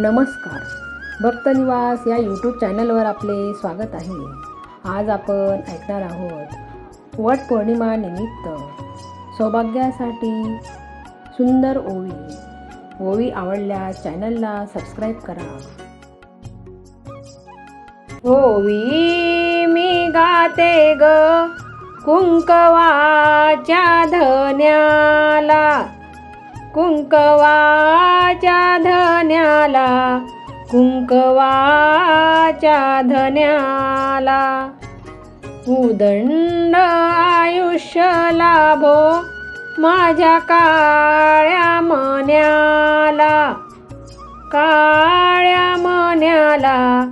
नमस्कार. भक्तनिवास या यूट्यूब चॅनलवर आपले स्वागत आहे. आज आपण ऐकणार आहोत वट पौर्णिमा निमित्त सौभाग्यासाठी सुंदर ओवी. ओवी आवडल्यास चॅनलला सबस्क्राईब करा. ओवी मी गाते ग कुंकवाच्या धन्याला. कुंकवाच्या धन्याला कुंकवाच्या धन्याला. उदंड आयुष्य लाभो माझ्या काळ्या मन्याला. काळ्या मन्याला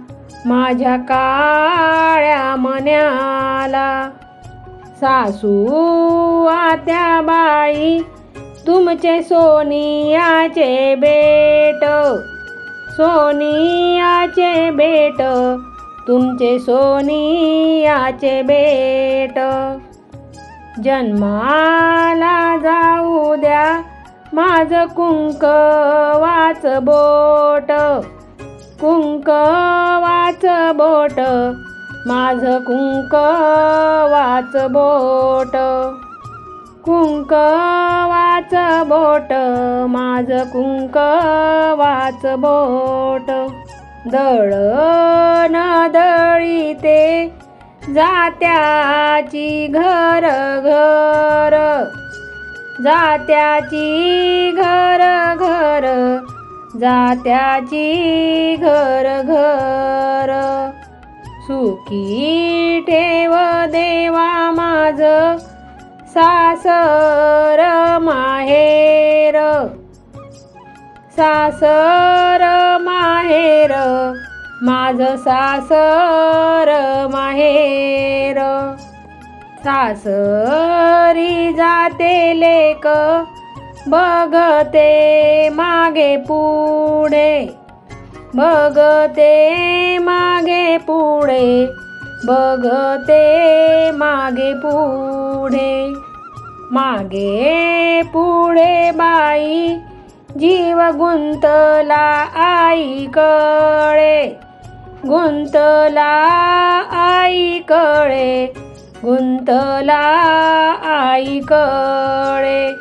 माझ्या काळ्या मन्याला. सासू आत्या बाई तुमचे सोनियाचे बेट सोनियाचे बेट तुमचे सोनियाचे बेट जन्माला जाऊ द्या माझं कुंकवाच बोट. कुंकवाच बोट माझं कुंकवाच बोट. कुंकवाच बोट माझं कुंकवाच बोट. दळ दळण दळीते जात्याची घर घर. जात्याची घर घर जात्याची घर घर. सुखी ठेव देवा माझ सासर माहेर सासर माहेर माझ सासर माहेर सासरी जाते लेक बघते मागे पुढे. बघते मागे पुढे. बघते मागे पुढे. मागे पुढे बाई जीव गुंतला आई कळे गुंतला आई कळे गुंतला आई कळे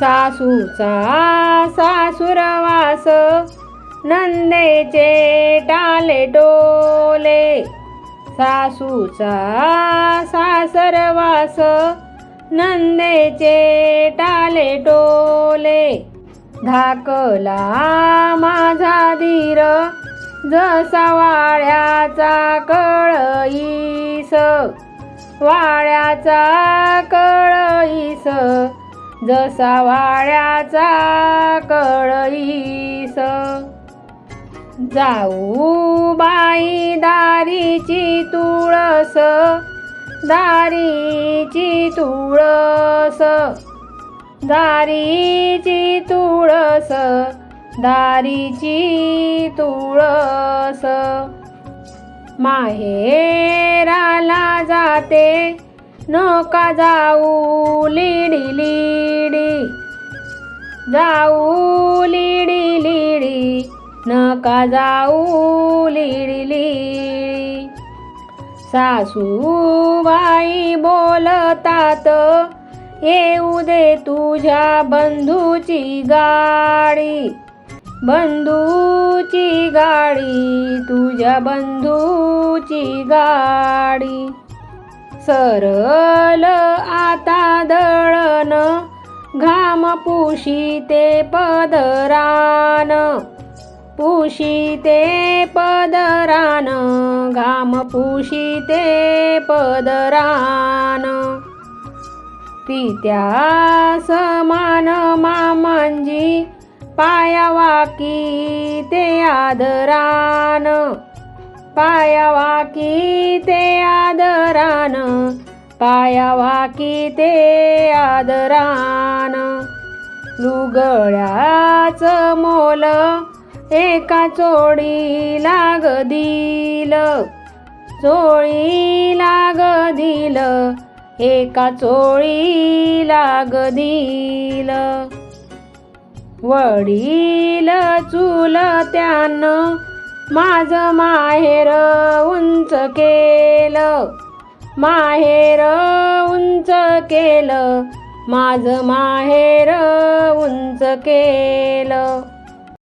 सासूचा सासुरवास नंदेचे टाले डोले. सासूचा सासरवास नंदेचे टाले टोले. धाकला माझा धीर जसा वाळ्याचा कळईस. वाळ्याचा कळईस जसा वाळ्याचा कळईस. जाऊ बाई दारीची तुळस दारीची तुळस दारीची तुळस दारीची तुळस. माहेराला जाते नका जाऊ लिडी लिडी. जाऊ लिडी लिडी नका जाऊ लिडी लिडी. सासूबाई बोलतात येऊ दे तुझ्या बंधूची गाडी बंधूची गाडी तुझ्या बंधूची गाडी. सरल आता दळण घाम पुशी ते पदरान पुशी ते पदरान घाम पुषिते ते पदरान. पित्या समान मामांजी पायावाकी ते आदरान. पायावाकी ते आदरान पायावाकी ते आदरान. लुगळ्याच मोल एका चोळी लाग दिल चोळी लाग दिल एका चोळी लाग दिल वडील चुलत्यानं माझं माहेर उंच केलं. माहेर उंच केलं. माझं माहेर उंच केलं.